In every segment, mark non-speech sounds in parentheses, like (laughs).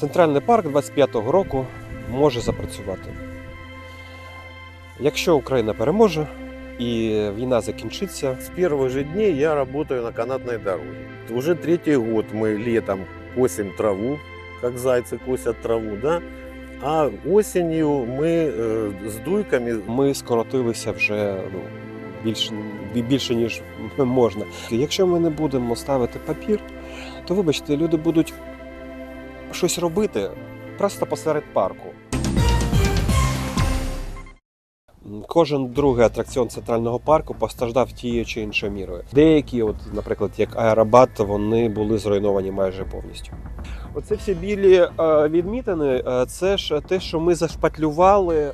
Центральний парк 25-го року може запрацювати. Якщо Україна переможе і війна закінчиться, С первых же дней я работаю на канатной дороге. Уже третий год мы летом косим траву, как зайцы косят траву, да? А осенью мы э, с дуйками ми скоротилися вже ну, більше, більше ніж можна. Якщо ми не будемо ставити папір, то вибачте, люди будуть щось робити просто посеред парку. Кожен другий атракціон центрального парку постраждав тією чи іншою мірою. Деякі, от, наприклад, як аеробат, вони були зруйновані майже повністю. Оце всі білі е, відмітини, е, це ж те, що ми зашпатлювали е,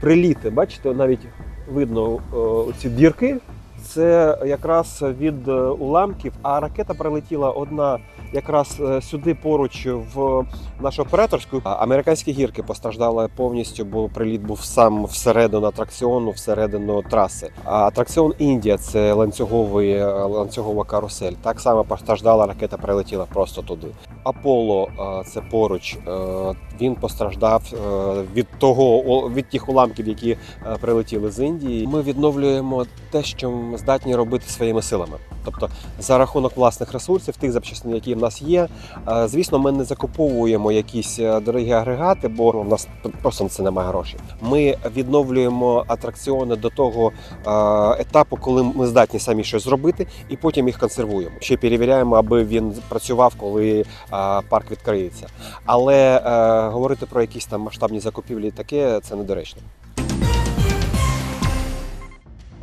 приліти. Бачите, навіть видно ці дірки. Це якраз від е, уламків, а ракета прилетіла одна якраз е, сюди поруч в нашу операторську. Американські гірки постраждали повністю, бо приліт був сам всередину атракціону, всередину траси. А атракціон Індія це ланцюговий е, ланцюгова карусель. Так само постраждала ракета, прилетіла просто туди. Аполло це поруч. Він постраждав від того від тих уламків, які прилетіли з Індії. Ми відновлюємо те, що здатні робити своїми силами. Тобто за рахунок власних ресурсів, тих запчастин, які в нас є. Е, Звісно, ми не закуповуємо якісь е, дорогі агрегати, бо в нас просто на це немає грошей. Ми відновлюємо атракціони до того е, етапу, коли ми здатні самі щось зробити, і потім їх консервуємо. Ще перевіряємо, аби він працював, коли парк відкриється. Але говорити про якісь там масштабні закупівлі, таке це недоречно.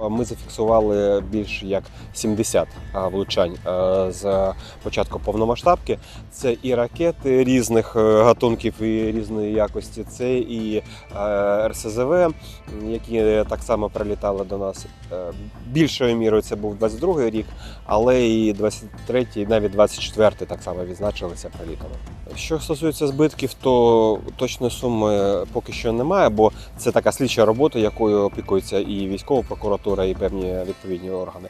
Ми зафіксували більш як 70 влучань з початку повномасштабки. Це і ракети різних е, гатунків і різної якості, це і е, РСЗВ, які так само прилітали до нас. Е, Більшою мірою це був 22-й рік, але і 23-й, і навіть 24-й так само відзначилися прилітами. Що стосується збитків, то точної суми поки що немає, бо це така слідча робота, якою опікується і військова прокуратура, і певні відповідні органи.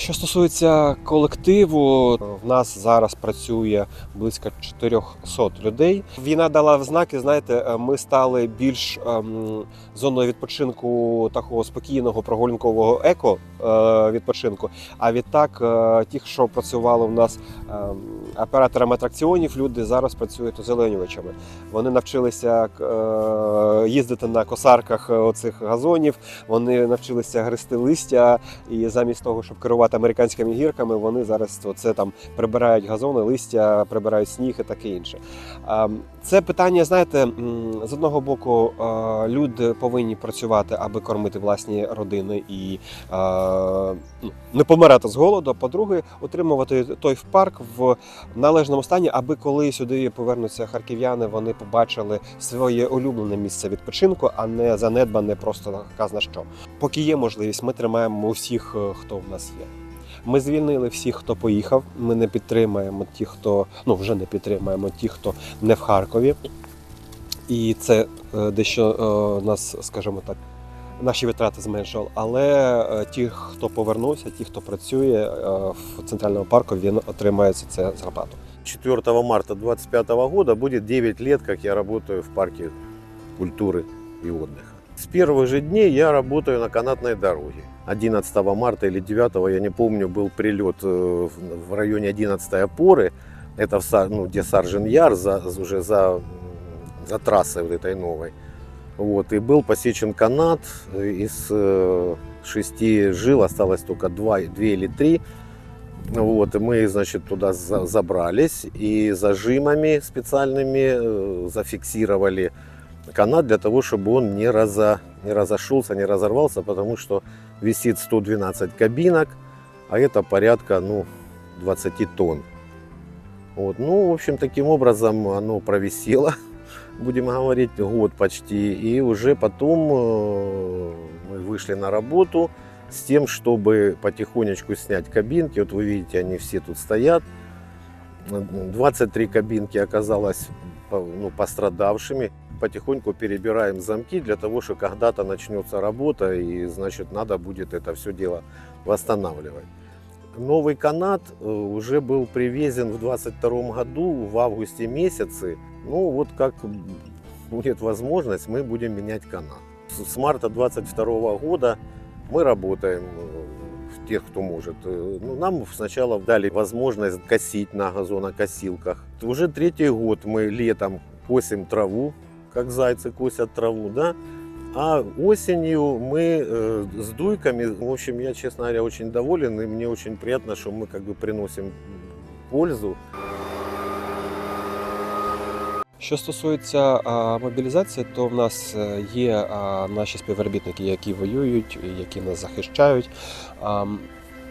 Що стосується колективу, в нас зараз працює близько 400 людей. Війна дала знаки. Знаєте, ми стали більш ем, зоною відпочинку такого спокійного прогулянкового еко е, відпочинку. А відтак, е, ті, що працювали в нас ем, операторами атракціонів, люди зараз працюють озеленювачами. Вони навчилися е, їздити на косарках оцих газонів. Вони навчилися гристи листя, і замість того, щоб керувати американськими гірками, вони зараз це там прибирають газони, листя, прибирають сніг і таке інше. Це питання, знаєте, з одного боку, люди повинні працювати, аби кормити власні родини і ну, не помирати з голоду. По-друге, отримувати той парк в належному стані, аби коли сюди повернуться харків'яни, вони побачили своє улюблене місце відпочинку, а не занедбане просто казна що. Поки є можливість, ми тримаємо усіх, е, хто в нас є. Ми звільнили всіх, хто поїхав. Ми не підтримаємо ті, хто ну вже не підтримаємо ті, хто не в Харкові. І це е, дещо е, нас, скажімо так, наші витрати зменшувало. Але е, ті, хто повернувся, ті, хто працює в центральному парку, він отримає це зарплату. 4 марта 2025 года будет 9 лет, как я работаю в парке культуры и отдыха. С первых же дней я работаю на канатной дороге. 11 марта или 9, я не помню, был прилет э, в- районе 11 опоры. Это в, ну, где Саржин Яр, за, уже за, за трассой вот этой новой. Вот, и был посечен канат. э, Из э, шести жил осталось только два, две или три. Вот, и мы, значит, туда за- забрались и зажимами специальными зафиксировали канат для того, чтобы он не, разо, не разошелся, не разорвался, потому что висит 112 кабинок, а это порядка ну, 20 тонн. Вот. Ну, в общем, таким образом оно провисело, (laughs) будем говорить, год почти. И уже потом э, мы вышли на работу с тем, чтобы потихонечку снять кабинки. Вот вы видите, они все тут стоят. 23 кабинки оказалось ну, пострадавшими. Потихоньку перебираем замки для того, что когда-то начнется работа, и значит надо будет это все дело восстанавливать. Новый канат э, уже был привезен в 22 году в августе месяце. Ну вот как будет возможность, мы будем менять канат. С марта 22 года мы работаем э, тех, кто может. Э, Ну, нам сначала дали возможность косить на газонокосилках. Уже третий год мы летом косим траву, как зайцы косят траву, да. А осенью мы э, с дуйками, в общем, я, честно говоря, очень доволен, и мне очень приятно, что мы как бы приносим пользу. Що стосується а, мобілізації, то в нас е, є а, наші співробітники, які воюють, і які нас захищають. А, м,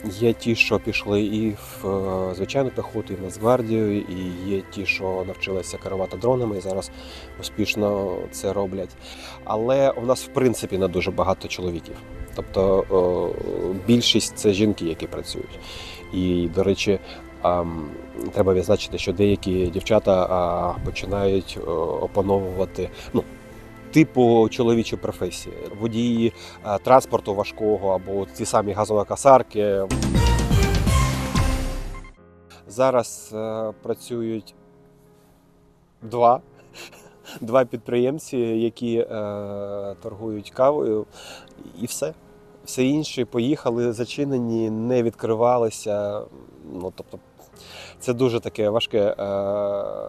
Є ті, що пішли і в е, звичайну піхоту, і в Нацгвардію, і є ті, що навчилися керувати дронами і зараз успішно це роблять. Але у нас в принципі не дуже багато чоловіків. Тобто о, більшість це жінки, які працюють. І, до речі, треба відзначити, що деякі дівчата починають опановувати ну, типу чоловічі професії, водії транспорту важкого або ті самі газонокосарки. Зараз е, працюють два, (laughs) два підприємці, які е, торгують кавою, і все. Все інші поїхали зачинені, не відкривалися. Ну, тобто, це дуже таке важке, е,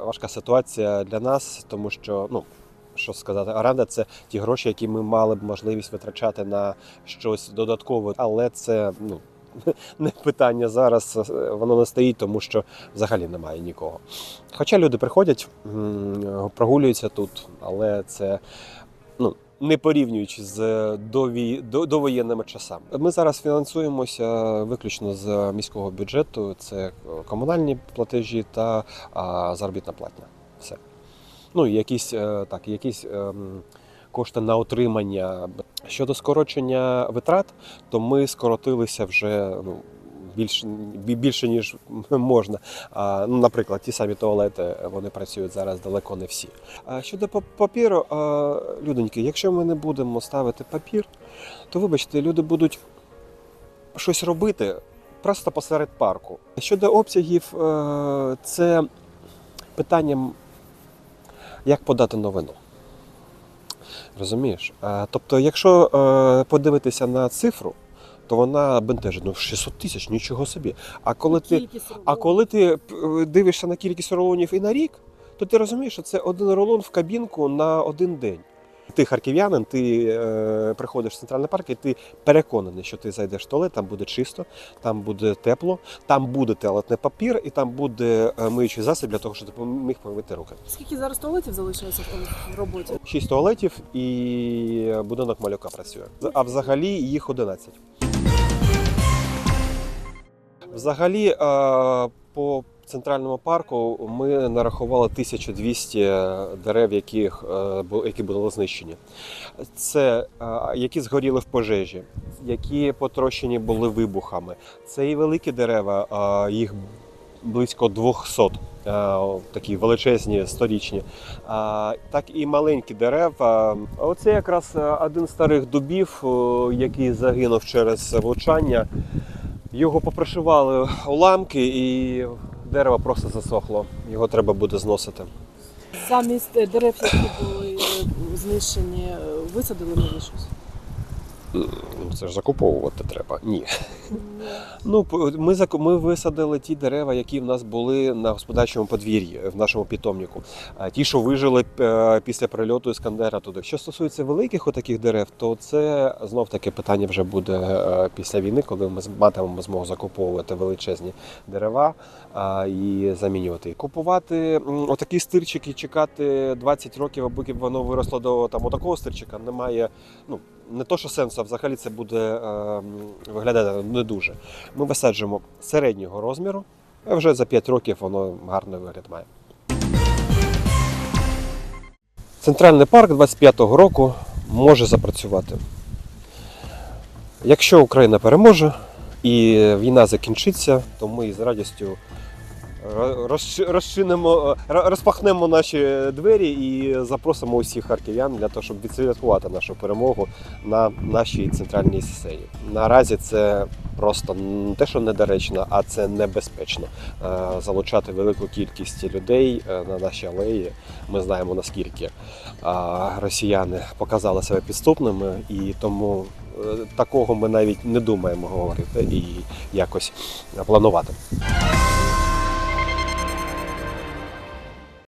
важка ситуація для нас, тому що, ну, що сказати, оренда це ті гроші, які ми мали б можливість витрачати на щось додаткове, але це ну, (laughs) не питання зараз, е, воно не стоїть, тому що взагалі немає нікого. Хоча люди приходять, прогулюються тут, але це ну, не порівнюючи з дові, до, довоєнними часами. Ми зараз фінансуємося виключно з міського бюджету. Це комунальні платежі та заробітна платня. Все. Ну якісь е, так, якісь. ем, Кошти на утримання щодо скорочення витрат, то ми скоротилися вже ну більше більше ніж (laughs) можна. А, ну, наприклад, ті самі туалети вони працюють зараз далеко не всі. А щодо пап- папіру, а, людоньки, якщо ми не будемо ставити папір, то вибачте, люди будуть щось робити просто посеред парку. Щодо обсягів, е, це питанням, як подати новину. Розумієш? Тобто, якщо е, подивитися на цифру, то вона бентежить. Ну, 600 тисяч, нічого собі. А коли ти. А коли ти е, дивишся на кількість рулонів і на рік, то ти розумієш, що це один рулон в кабінку на один день. Ти харків'янин, ти е, приходиш в центральний парк, і ти переконаний, що ти зайдеш в туалет, там буде чисто, там буде тепло, там буде туалетний папір, і там буде е, миючий засіб для того, щоб ти міг помити руки. Скільки зараз туалетів залишилося в роботі? Шість туалетів і будинок малюка працює. А взагалі їх 11. Взагалі, е, по центральному парку ми нарахували 1200 дерев, яких, е, які були знищені. Це е, які згоріли в пожежі, які потрощені були вибухами. Це і великі дерева, їх близько 200, е, такі величезні, сторічні. Так і маленькі дерева. Оце якраз один з старих дубів, який загинув через влучання. Його попрошивали уламки, і дерево просто засохло. Його треба буде зносити. Замість е, дерев, які були е, знищені, е, висадили нові щось? Ну, Це ж закуповувати треба. Ні. Ну, ми ми висадили ті дерева, які в нас були на господарчому подвір'ї в нашому питомнику. Ті, що вижили е, після прильоту Іскандера туди. Що стосується великих отаких дерев, то це знов таки питання вже буде е, після війни, коли ми матимемо змогу закуповувати величезні дерева і замінювати. Купувати отакі стирчики, чекати 20 років, аби воно виросло до там отакого стирчика, немає. Ну не то, що сенсу, а взагалі це буде е, виглядати не дуже. Ми висаджуємо середнього розміру, а вже за 5 років воно гарний вигляд має. Центральний парк 25-го року може запрацювати. Якщо Україна переможе і війна закінчиться, то ми з радістю розчинимо, е, розпахнемо наші двері і запросимо усіх харків'ян для того, щоб відсвяткувати нашу перемогу на нашій центральній сцені. Наразі це просто не те, що недоречно, а це небезпечно. Е, Залучати велику кількість людей е, на наші алеї. Ми знаємо наскільки е, росіяни показали себе підступними, і тому е, такого ми навіть не думаємо говорити і якось планувати.